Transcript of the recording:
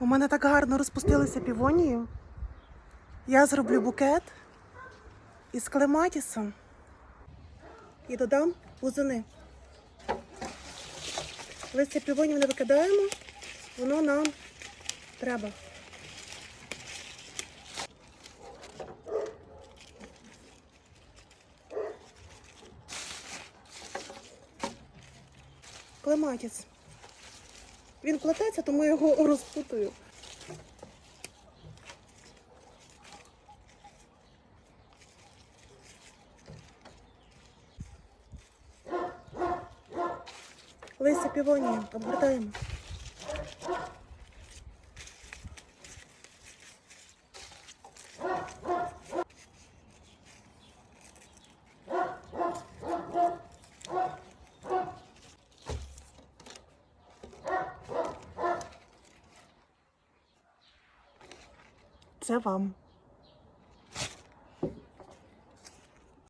У мене так гарно розпустилися півонії. Я зроблю букет із клематісом і додам бузини. Листя півонів не викидаємо, воно нам треба. Клематіс. Він плететься, тому я його розпутую. Лися півонії обгортаємо. Це вам.